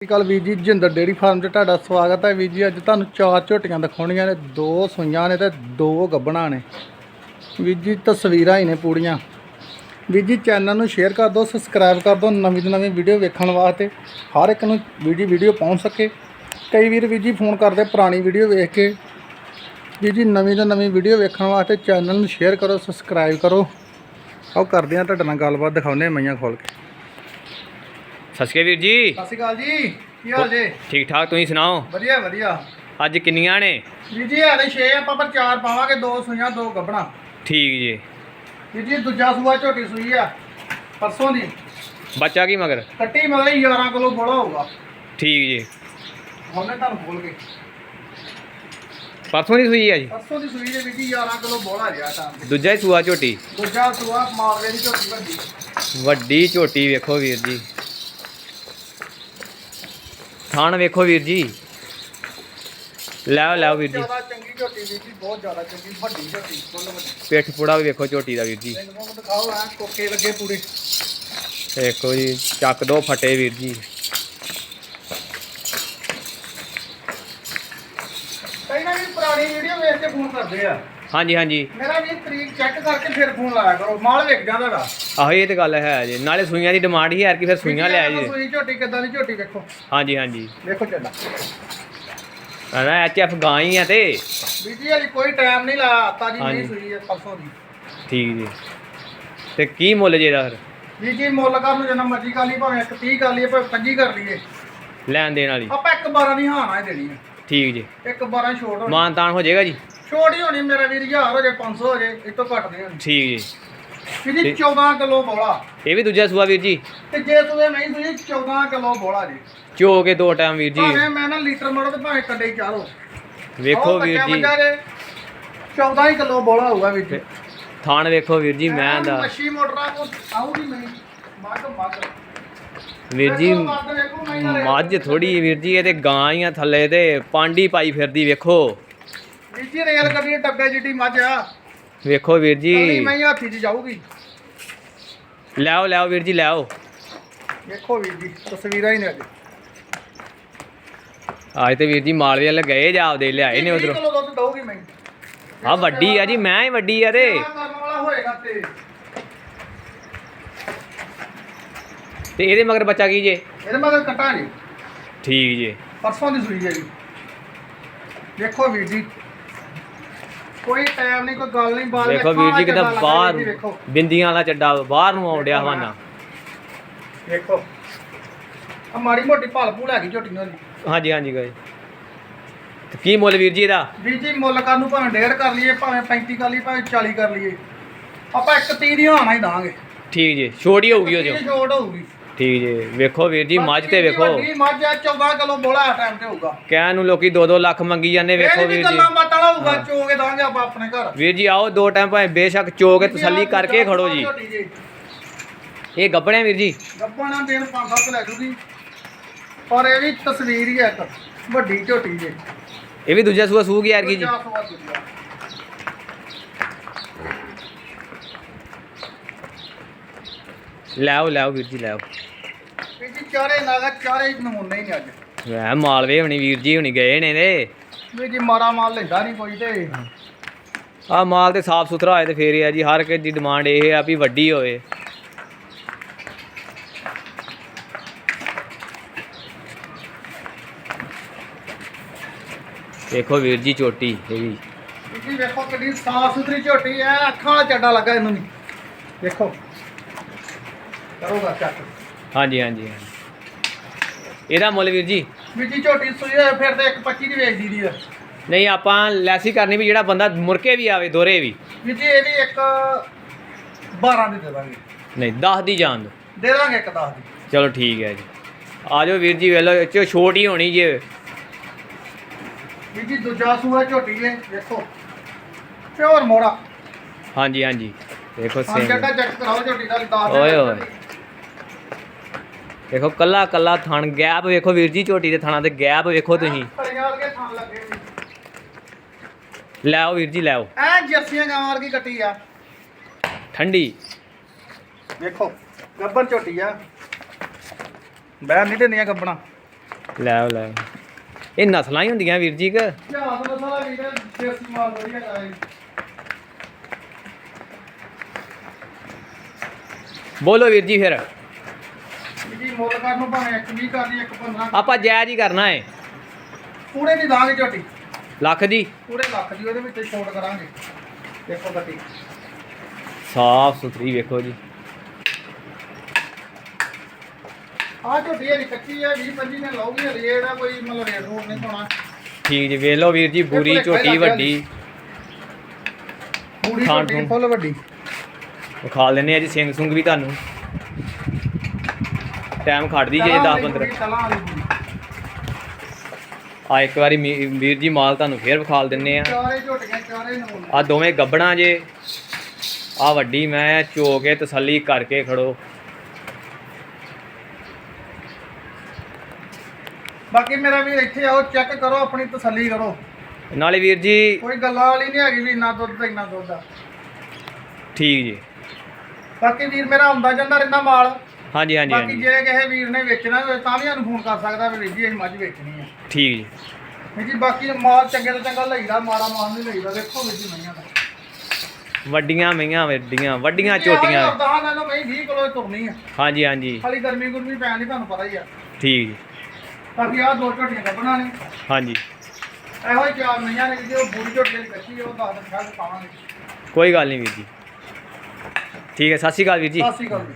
ਸਤਿ ਸ਼੍ਰੀ ਅਕਾਲ ਵੀਰ ਜੀ Jinder dairy farm 'ਚ ਤੁਹਾਡਾ ਸਵਾਗਤ ਹੈ। ਵੀਰ ਜੀ, ਅੱਜ ਤੁਹਾਨੂੰ ਚਾਰ ਝੋਟੀਆਂ ਦਿਖਾਉਣੀਆਂ ਨੇ, ਦੋ ਸੂਈਆਂ ਨੇ ਤੇ ਦੋ ਗੱਬਣਾ ਨੇ। ਵੀਰ ਜੀ, ਤਸਵੀਰਾਂ ਹੀ ਨੇ ਪੂਰੀਆਂ। ਵੀਰ ਜੀ, ਚੈਨਲ ਨੂੰ ਸ਼ੇਅਰ ਕਰ ਦਿਓ, ਸਬਸਕ੍ਰਾਈਬ ਕਰ ਦਿਓ, ਨਵੀਂ ਤੋਂ ਨਵੀਂ ਵੀਡੀਓ ਵੇਖਣ ਵਾਸਤੇ ਹਰ ਇੱਕ ਨੂੰ ਵੀਡੀਓ ਵੀਡੀਓ ਪਹੁੰਚ ਸਕੇ। ਕਈ ਵੀਰ ਵੀਰ ਜੀ ਫੋਨ ਕਰਦੇ, ਪੁਰਾਣੀ ਵੀਡੀਓ ਵੇਖ ਕੇ। ਵੀਰ ਜੀ, ਨਵੀਂ ਤੋਂ ਨਵੀਂ ਵੀਡੀਓ ਵੇਖਣ ਵਾਸਤੇ ਚੈਨਲ ਨੂੰ ਸ਼ੇਅਰ ਕਰੋ, ਸਬਸਕ੍ਰਾਈਬ ਕਰੋ। ਆਓ, ਕਰਦੇ ਹਾਂ ਤੁਹਾਡੇ ਨਾਲ ਗੱਲਬਾਤ, ਦਿਖਾਉਂਦੇ ਹਾਂ ਮਈਆਂ ਖੋਲ ਕੇ। ਸਤਿ ਸ਼੍ਰੀ ਅਕਾਲ ਵੀਰ ਜੀ। ਸਤਿ ਸ਼੍ਰੀ ਅਕਾਲ ਜੀ ਕੀ ਹਾਲ ਜੇ? ਠੀਕ ਠਾਕ ਤੁਸੀਂ ਸੁਣਾਓ? ਵਧੀਆ ਵਧੀਆ। ਅੱਜ ਕਿੰਨੀਆਂ ਨੇ? ਜੀ ਜੀ ਹਾਲੇ 6 ਆਪਾਂ ਪਰ 4 ਪਾਵਾਂਗੇ ਦੋ ਸੂਈਆਂ ਦੋ ਗੱਬਣਾ ਠੀਕ ਜੀ। ਜੀ ਜੀ ਦੂਜਾ ਸੂਆ ਝੋਟੀ ਸੂਈ ਆ ਪਰਸੋਂ ਦੀ। ਬੱਚਾ ਕੀ ਮਗਰ? ਕੱਟੀ ਮਤਲਬ 11 ਕਿਲੋ ਬੋਲਾ ਹੋਊਗਾ। ਠੀਕ ਜੀ। ਉਹਨੇ ਤੁਹਾਨੂੰ ਖੋਲ ਕੇ। ਪਰਸੋਂ ਦੀ ਸੂਈ ਹੈ ਜੀ? ਪਰਸੋਂ ਦੀ ਸੂਈ ਦੇ ਵਿੱਚ ਹੀ 11 ਕਿਲੋ ਬੋਲਾ ਰਿਹਾ ਤਾਂ। ਦੂਜਾ ਹੀ ਸੂਆ ਝੋਟੀ। ਦੂਜਾ ਸੂਆ ਮਾਲਵੇ ਦੀ ਝੋਟੀ ਵੱਡੀ। ਵੱਡੀ ਝੋਟੀ ਵੇਖੋ ਵੀਰ ਜੀ। ਥਾਣ ਵੇਖੋ ਵੀਰ ਜੀ। ਲੈ ਲੈ ਵੀਰ ਜੀ। ਜ਼ਿਆਦਾ ਚੰਗੀ ਝੋਟੀ ਵੀਰ ਜੀ ਬਹੁਤ ਜ਼ਿਆਦਾ ਚੰਗੀ ਵੱਡੀ ਝੋਟੀ ਫੁੱਲ ਵੱਡੀ। ਪਿੱਠ ਪੂੜਾ ਵੀ ਵੇਖੋ ਝੋਟੀ ਦਾ ਵੀਰ ਜੀ। ਮੈਨੂੰ ਦਿਖਾਓ ਆ ਕੋਕੇ ਲੱਗੇ ਪੂਰੇ। ਵੇਖੋ ਜੀ ਚੱਕ ਦੋ ਫਟੇ ਵੀਰ ਜੀ। ਕਈ ਨਾ ਵੀ ਪੁਰਾਣੀ ਵੀਡੀਓ ਵੇਖ ਕੇ ਫੋਨ ਕਰਦੇ ਆ। ਹਾਂਜੀ ਹਾਂਜੀ। ਮੇਰਾ ਵੀ ਤਰੀਕ ਚੈੱਕ ਕਰਕੇ ਫਿਰ ਫੋਨ ਲਾਇਆ ਕਰੋ। ਮਾਲ ਵੇਖ ਜਾਂਦਾ ਦਾ ਆਹੋ ਇਹ ਤੇ ਗੱਲ ਹੈ ਜੀ। ਨਾਲੇ ਸੂਈਆਂ ਦੀ ਡਿਮਾਂਡ ਹੀ ਯਾਰ ਕਿ ਫਿਰ ਸੂਈਆਂ ਲੈ ਜੀ ਸੂਈ ਝੋਟੀ ਕਿੱਦਾਂ ਦੀ ਝੋਟੀ ਵੇਖੋ। ਹਾਂਜੀ ਹਾਂਜੀ। ਵੇਖੋ ਚੱਲਾ। ਨਾ ਐਚ ਐਫ ਗਾਂ ਹੀ ਆ ਤੇ। ਬੀਜੀ ਵਾਲੀ ਕੋਈ ਟਾਈਮ ਨਹੀਂ ਲਾਇਆ ਤਾਜੀ। ਨਹੀਂ ਸੂਈ ਹੈ ਪਰਸੋਂ ਦੀ। ਠੀਕ ਜੀ। ਤੇ ਕੀ ਮੁੱਲ ਜੇ ਇਹਦਾ ਫਿਰ? ਬੀਜੀ ਮੁੱਲ ਕਰਨ ਨੂੰ ਜਿੰਨਾ ਮਰਜ਼ੀ ਕਰ ਲਈ ਭਾਵੇਂ ਇੱਕ 30 ਕਰ ਲਈਏ ਭਾਵੇਂ 25 ਕਰ ਲਈਏ। ਲੈਣ ਦੇਣ ਵਾਲੀ। ਆਪਾਂ ਇੱਕ 12 ਦੀ ਹਾਂ ਨਾ ਹੀ ਦੇਣੀ ਹੈ ਠੀਕ ਜੀ। ਇੱਕ 12 ਛੋਟ ਹੋਣੀ। ਮਾਨਤਾਨ ਹੋ ਜਾਏਗਾ ਜੀ? ਛੋਟ ਹੀ ਹੋਣੀ ਮੇਰਾ ਵੀਰ 1000 ਹੋ ਜੇ 500 ਹੋ ਜੇ ਇਸ ਤੋਂ ਘੱਟ ਨਹੀਂ ਹੋਣੀ। ਠੀਕ ਜੀ। ਬੀਜੀ ਠੀਕ। 14 ਕਿਲੋ ਬੋਲਾ। ਇਹ ਵੀ ਦੂਜਾ ਸੂਆ ਵੀਰ ਜੀ। ਤੇ ਜੇ ਤੁਸੀਂ ਨਹੀਂ ਸੂਈ 14 ਕਿਲੋ ਬੋਲਾ ਜੀ। ਚੋ ਕੇ ਦੋ ਟਾਈਮ ਵੀਰ ਜੀ। ਭਾਵੇਂ ਮੈਂ ਨਾ ਲੀਟਰ ਮੜੋ ਤੇ ਭਾਵੇਂ ਕੱਡੇ ਚਾਰੋ। ਵੇਖੋ ਵੀਰ ਜੀ। 14 ਹੀ ਕਿਲੋ ਬੋਲਾ ਹੋਊਗਾ ਵੀਰ ਜੀ। ਥਾਣ ਵੇਖੋ ਵੀਰ ਜੀ ਮੈਂ ਦਾ। ਮੱਛੀ ਮੋਟਰਾਂ ਕੋ ਆਉਗੀ ਨਹੀਂ ਮੱਗ ਮੱਗ ਵੀਰ ਜੀ ਮੱਝ ਥੋੜੀ ਵੀਰ ਜੀ ਇਹ ਤੇ ਗਾਂ ਹੀ ਆ ਥੱਲੇ ਤੇ ਪਾਂਡੀ ਪਾਈ ਫਿਰਦੀ ਵੇਖੋ। ਵੀਰ ਜੀ ਰੇਲ ਗੱਡੀ ਡੱਬੇ ਜਿੱਡੀ ਮੱਝ ਆ। ਵੇਖੋ ਵੀਰ ਜੀ। ਮੈਂ ਹੱਥੀ 'ਚ ਜਾਊਗੀ। ਲੈਓ ਲੈਓ ਵੀਰ ਜੀ ਲੈਓ ਵੇਖੋ ਵੀਰ ਜੀ ਤਸਵੀਰਾਂ ਹੀ ਨੇ ਅੱਜ। ਅੱਜ ਤੇ ਵੀਰ ਜੀ ਮਾਲਵੇ ਵਾਲੇ ਗਏ ਜਾ ਆਪਦੇ ਲਿਆਏ ਨੇ ਉਧਰੋਂ? ਕਿਲੋ ਦੁੱਧ ਦਊਗੀ ਮੈਂ ਆ ਵੱਡੀ ਆ ਜੀ ਮੈਂ ਹੀ ਵੱਡੀ ਆ ਹੋਏਗਾ ਤੇ। ਤੇ ਇਹਦੇ ਮਗਰ ਬੱਚਾ ਕੀ ਜੇ? ਇਹਦੇ ਮਗਰ ਕਟਾ ਨਹੀਂ। ਠੀਕ ਜੀ। ਪਰਸੋਂ ਦੀ ਸੂਈ ਹੈ ਜੀ। ਵੇਖੋ ਵੀਰ ਜੀ ਕੋਈ ਟਾਈਮ ਨਹੀਂ ਕੋਈ ਗੱਲ ਨਹੀਂ ਬਾਹਰ ਵੇਖੋ ਵੀਰ ਜੀ ਕਿਦਾਂ ਬਾਹਰ ਬਿੰਦੀਆਂ ਵਾਲਾ ਚੱਡਾ ਬਾਹਰ ਨੂੰ ਆਉਂਦਿਆ ਹਵਾਨਾ ਵੇਖੋ। ਆ ਮਾੜੀ ਮੋਟੀ ਭਾਲ ਭੂਲ ਹੈਗੀ ਝੋਟੀਆਂ ਦੀ ਹਾਂਜੀ ਹਾਂਜੀ ਗਏ ਤੇ ਕੀ ਮੁੱਲ ਵੀਰ ਜੀ ਇਹਦਾ? ਵੀਰ ਜੀ ਮੁੱਲ ਕਰਨ ਨੂੰ ਭਾਵੇਂ ਡੇਢ ਕਰ ਲਈਏ ਭਾਵੇਂ 35 ਕਰ ਲਈਏ ਭਾਵੇਂ 40 ਕਰ ਲਈਏ। ਆਪਾਂ ਇੱਕ 30 ਦੀ ਹਾਣਾ ਹੀ ਦਾਂਗੇ। ਠੀਕ ਜੀ ਛੋਟ ਹੋਊਗੀ ਉਹਦੇ ਇਹ ਛੋਟ ਹੋਊਗੀ। ਠੀਕ ਜੀ। ਵੇਖੋ ਵੀਰ ਜੀ ਮੱਝ ਤੇ ਵੇਖੋ। ਵੱਡੀ ਮੱਝ ਆ 14 ਕਿਲੋ ਬੋਲਾ ਆ ਟਾਈਮ ਤੇ ਹੋਊਗਾ। ਕਹਿਣ ਨੂੰ ਲੋਕੀ 2-2 ਲੱਖ ਮੰਗੀ ਜਾਂਦੇ ਵੇਖੋ ਵੀਰ ਜੀ। ਗੱਲਾਂ ਬਾਤਾਂ ਵਾਲਾ ਹੋਊਗਾ ਚੋਗੇ ਦਾਂਗੇ ਆਪਾਂ ਆਪਣੇ ਘਰ। ਵੀਰ ਜੀ ਆਓ ਦੋ ਟਾਈਮ ਭਾਵੇਂ ਬੇਸ਼ੱਕ ਚੋ ਕੇ ਤਸੱਲੀ ਕਰਕੇ ਖੜੋ ਜੀ। ਇਹ ਗੱਬੜੇ ਵੀਰ ਜੀ? ਦਿਨ ਪੰਜ ਸੱਤ ਲੈ ਜੂਗੀ। ਪਰ ਇਹ ਵੀ ਤਸਵੀਰ ਹੀ ਹੈ ਇੱਕ ਵੱਡੀ ਝੋਟੀ ਜੇ ਇਹ ਵੀ ਦੂਜਾ ਸੂਆ ਸੂਗੀ ਯਾਰ ਕੀ ਜੀ। ਲੈਓ ਲੈਓ ਵੀਰ ਜੀ ਲੈਓ ਚਾਰੇ ਨਾਗਾ ਚਾਰੇ ਹੀ ਨਮੂਨੇ ਹੀ ਨੇ ਅੱਜ। ਵੈ ਮਾਲਵੇ ਹੁਣੀ ਵੀਰ ਜੀ ਹੁਣੀ ਗਏ ਨੇ ਦੇ ਵੀਰ ਜੀ ਮਾਰਾ ਮਾਲ ਲੈਂਦਾ ਨਹੀਂ ਕੋਈ ਤੇ। ਆ ਮਾਲ ਤੇ ਸਾਫ਼ ਸੁਥਰਾ ਹੋਏ ਤੇ ਫੇਰ ਹੀ ਆ ਜੀ ਹਰ ਕਿਸੇ ਦੀ ਡਿਮਾਂਡ ਇਹ ਆ ਵੀ ਵੱਡੀ ਹੋਵੇ। ਦੇਖੋ ਵੀਰ ਜੀ ਚੋਟੀ ਇਹ ਵੀ। ਜੀ ਵੇਖੋ ਕਿੰਨੀ ਸਾਫ਼ ਸੁਥਰੀ ਝੋਟੀ ਐ ਅੱਖਾਂ ਵਾਲਾ ਚੱਡਾ ਲੱਗਾ ਇਹਨੂੰ ਵੀ। ਵੇਖੋ। ਕਰੋਗਾ ਚੱਕ। ਹਾਂਜੀ ਹਾਂਜੀ ਹਾਂਜੀ। ਇਹਦਾ ਮੁੱਲ ਵੀਰ ਜੀ? ਵੀਰ ਜੀ ਝੋਟੀ ਸੂਈ ਹੋਏ ਫਿਰ ਤੇ ਇੱਕ 25 ਦੀ ਵੇਚਦੀ ਦੀ ਆ। ਨਹੀਂ ਆਪਾਂ ਲੈਸੀ ਕਰਨੀ ਵੀ ਜਿਹੜਾ ਬੰਦਾ ਮੁਰਕੇ ਵੀ ਆਵੇ ਦੋਰੇ ਵੀ। ਵੀਰ ਜੀ ਇਹ ਵੀ ਇੱਕ 12 ਦੀ ਦੇ ਦਾਂਗੇ। ਨਹੀਂ 10 ਦੀ ਜਾਣ ਦੋ ਦੇ ਦਾਂਗੇ ਇੱਕ 10 ਦੀ। ਚਲੋ ਠੀਕ ਹੈ ਜੀ। ਆ ਜਾਓ ਵੀਰ ਜੀ ਵੇਲੋ 'ਚੋਂ ਛੋਟ ਹੀ ਹੋਣੀ ਜੇ। ਵੀਰ ਜੀ ਦੂਜਾ ਸੂਆ ਝੋਟੀ ਹੈ ਵੇਖੋ। ਪਿਓਰ ਮੋੜਾ ਹਾਂਜੀ ਹਾਂਜੀ। ਦੇਖੋ ਹਾਂ ਸੇਮ ਜੱਟਾ ਚੈੱਕ ਕਰਾਓ ਝੋਟੀ ਦਾ 10 ਓਏ ਓਏ। ਦੇਖੋ ਕੱਲਾ ਕੱਲਾ ਥਣ ਗੈਪ ਵੇਖੋ ਵੀਰ ਜੀ ਝੋਟੀ ਦੇ ਥਣਾ ਤੇ ਗੈਪ ਵੇਖੋ ਤੁਸੀਂ। ਪਰੀਆਂ ਵਰਗੇ ਥਾਂ ਲੱਗੇ ਨੇ। ਲੈ ਆਓ ਵੀਰ ਜੀ ਲੈ ਆਓ ਐ ਜਰਸੀਆਂ ਗਾਵਾਂ ਵਰਗੀ ਕੱਟੀ ਆ। ਠੰਡੀ। ਵੇਖੋ ਗੱਬਰ ਝੋਟੀ ਆ। ਬੈਰ ਨਹੀਂ ਦਿੰਦੀਆਂ ਗੱਬਣਾ। ਲੈ ਆਓ, ਲੈ ਆਓ। ਇਹ ਨਸਲਾਂ ਹੀ ਹੁੰਦੀਆਂ ਵੀਰ ਜੀ ਕਿ ਬੋਲੋ ਵੀਰ ਜੀ ਫਿਰ। ਮੁੱਲ ਕਰਨ ਨੂੰ ਭਾਵੇਂ ਇੱਕ 20 ਕਰ ਲਈ ਇੱਕ 15 ਆਪਾਂ ਜਾਇਜ਼ ਹੀ ਕਰਨਾ ਹੈ ਪੂਰੇ ਦੀ ਦਾਂਗੇ ਝੋਟੀ। ਲੱਖ ਦੀ? ਪੂਰੇ ਲੱਖ ਦੀ ਉਹਦੇ ਵਿੱਚ ਛੋਟ ਕਰਾਂਗੇ। ਦੇਖੋ ਗੱਟੀ ਸਾਫ਼ ਸੁਥਰੀ ਵੇਖੋ ਜੀ। ਆਹ ਝੋਟੀ ਇਹਦੀ ਕੱਚੀ ਹੈ 20 25 ਨੇ ਲਾਉਗੀ ਹਲੇ ਇਹਦਾ ਕੋਈ ਮਤਲਬ ਰੇਟ ਰੂਟ ਨਹੀਂ ਪਾਉਣਾ। ਠੀਕ ਜੀ ਵੇਖ ਲਓ ਵੀਰ ਜੀ ਬੂਰੀ ਝੋਟੀ ਵੱਡੀ। ਖਾਣ ਝੋਟੀ। ਫੁੱਲ ਵੱਡੀ। ਵਿਖਾ ਲੈਨੇ ਆ ਜੀ ਸਿੰਘ ਸੁੰਗ ਵੀ ਤੁਹਾਨੂੰ। ਟਾਈਮ ਖੜਦੀ ਜੇ 10 15 ਤਲਾਂ ਵਾਲੀ ਪੂਰੀ। ਆ ਇੱਕ ਵਾਰੀ ਵੀਰ ਜੀ ਮਾਲ ਤੁਹਾਨੂੰ ਫੇਰ ਵਿਖਾ ਦਿੰਨੇ ਆ। ਚਾਰੇ ਝੋਟੀਆਂ ਚਾਰੇ ਨੂੰ ਆ ਦੋਵੇਂ ਗੱਬਣਾ ਜੇ। ਆ ਵੱਡੀ ਮੈਂ ਚੋ ਕੇ ਤਸੱਲੀ ਕਰਕੇ ਖੜੋ। ਬਾਕੀ ਮੇਰਾ ਵੀਰ ਇੱਥੇ ਆਓ ਚੈੱਕ ਕਰੋ ਆਪਣੀ ਤਸੱਲੀ ਕਰੋ। ਨਾਲੇ ਵੀਰ ਜੀ ਕੋਈ ਗੱਲਾਂ ਵਾਲੀ ਨਹੀਂ ਹੈਗੀ ਵੀ ਇੰਨਾ ਦੁੱਧ ਤੇ ਇੰਨਾ ਦੁੱਧ ਆ। ਠੀਕ ਜੀ। ਬਾਕੀ ਵੀਰ ਮੇਰਾ ਆਉਂਦਾ ਜਾਂਦਾ ਰਹਿੰਦਾ ਮਾਲ। ਹਾਂਜੀ ਹਾਂਜੀ ਬਾਕੀ ਹਾਂਜੀ। ਜੇ ਕਿਸੇ ਵੀਰ ਨੇ ਵੇਚਣਾ ਹੋਵੇ ਤਾਂ ਵੀ ਸਾਨੂੰ ਫੋਨ ਕਰ ਸਕਦਾ ਵੀ ਵੀਰ ਜੀ ਅਸੀਂ ਮੱਝ ਵੇਚਣੀ ਆ। ਠੀਕ ਜੀ। ਵੀਰ ਜੀ ਬਾਕੀ ਮਾਲ ਚੰਗੇ ਤੋਂ ਚੰਗਾ ਲਈਦਾ ਮਾੜਾ ਮਾਲ ਨਹੀਂ ਲਈਦਾ ਦੇਖੋ ਵੀਰ ਜੀ ਮਈਆਂ ਦਾ। ਵੱਡੀਆਂ ਮਈਆਂ ਵੱਡੀਆਂ ਵੱਡੀਆਂ ਝੋਟੀਆਂ ਦਹਾਂ ਨਾਲੋਂ ਮੈਂ 20 ਕਿਲੋ ਤੁਰਨੀ ਆ। ਹਾਂਜੀ ਹਾਂਜੀ। ਖਾਲੀ ਗਰਮੀ ਗੁਰਮੀ ਪੈਣ ਦੀ ਤੁਹਾਨੂੰ ਪਤਾ ਹੀ ਆ। ਠੀਕ ਜੀ। ਬਾਕੀ ਆਹ ਦੋ ਝੋਟੀਆਂ ਕੱਢਣਾ ਨੇ। ਹਾਂਜੀ। ਇਹੋ ਹੀ ਚਾਰ ਮਈਆਂ ਨੇ ਜੇ ਉਹ ਬੂਰੀ ਝੋਟੀ ਦੀ ਕੱਚੀ ਉਹ 10 ਦਿਨ ਖਾ ਕੇ ਪਾਵਾਂਗੇ। ਕੋਈ ਗੱਲ ਨਹੀਂ ਵੀਰ ਜੀ। ਠੀਕ ਹੈ ਸਤਿ ਸ਼੍ਰੀ ਅਕਾਲ ਵੀਰ ਜੀ। ਸਤਿ ਸ਼੍ਰੀ ਅਕਾਲ। ਜੀ